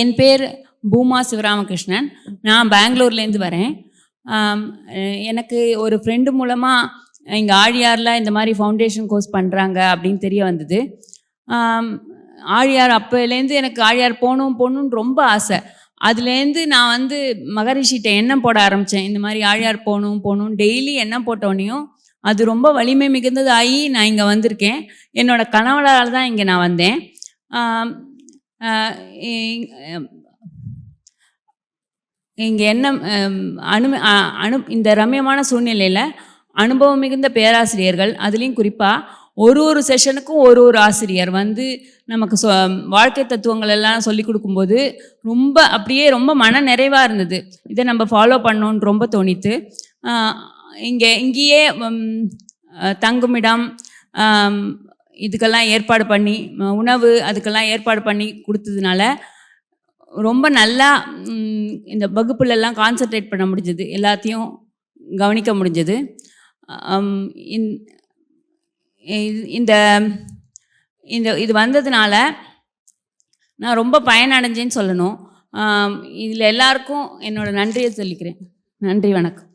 என் பேர் பூமா சிவராமகிருஷ்ணன். நான் பெங்களூர்லேருந்து வரேன். எனக்கு ஒரு ஃப்ரெண்டு மூலமாக இங்கே ஆழியாரில் இந்த மாதிரி ஃபவுண்டேஷன் கோர்ஸ் பண்ணுறாங்க அப்படின்னு தெரிய வந்தது. ஆழியார் அப்போலேருந்து எனக்கு ஆழியார் போகணும் போகணுன்னு ரொம்ப ஆசை. அதுலேருந்து நான் வந்து மகரிஷிட்ட எண்ணம் போட ஆரம்பித்தேன் இந்த மாதிரி ஆழியார் போகணும் போகணும் டெய்லி எண்ணம் போட்டோடனையும் அது ரொம்ப வலிமை மிகுந்ததாகி நான் இங்கே வந்திருக்கேன். என்னோட கணவரால் தான் இங்கே நான் வந்தேன். இங்கே என்ன அனு அனு இந்த ரம்யமான சூழ்நிலையில் அனுபவம் மிகுந்த பேராசிரியர்கள் அதுலேயும் குறிப்பாக ஒரு ஒரு செஷனுக்கும் ஒரு ஒரு ஆசிரியர் வந்து நமக்கு சொ வாழ்க்கை தத்துவங்கள் எல்லாம் சொல்லி கொடுக்கும்போது ரொம்ப அப்படியே ரொம்ப மன நிறைவாக இருந்தது. இதை நம்ம ஃபாலோ பண்ணோன்னு ரொம்ப தோணித்து இங்கே இங்கேயே தங்குமிடம் இதுக்கெல்லாம் ஏற்பாடு பண்ணி உணவு அதுக்கெல்லாம் ஏற்பாடு பண்ணி கொடுத்ததுனால ரொம்ப நல்லா இந்த வகுப்புலெல்லாம் கான்சென்ட்ரேட் பண்ண முடிஞ்சது. எல்லாத்தையும் கவனிக்க முடிஞ்சது. இந்- இந்த இந்த இது வந்ததுனால நான் ரொம்ப பயனடைஞ்சேன்னு சொல்லணும். இதில் எல்லாருக்கும் என்னோடய நன்றியை சொல்லிக்கிறேன். நன்றி வணக்கம்.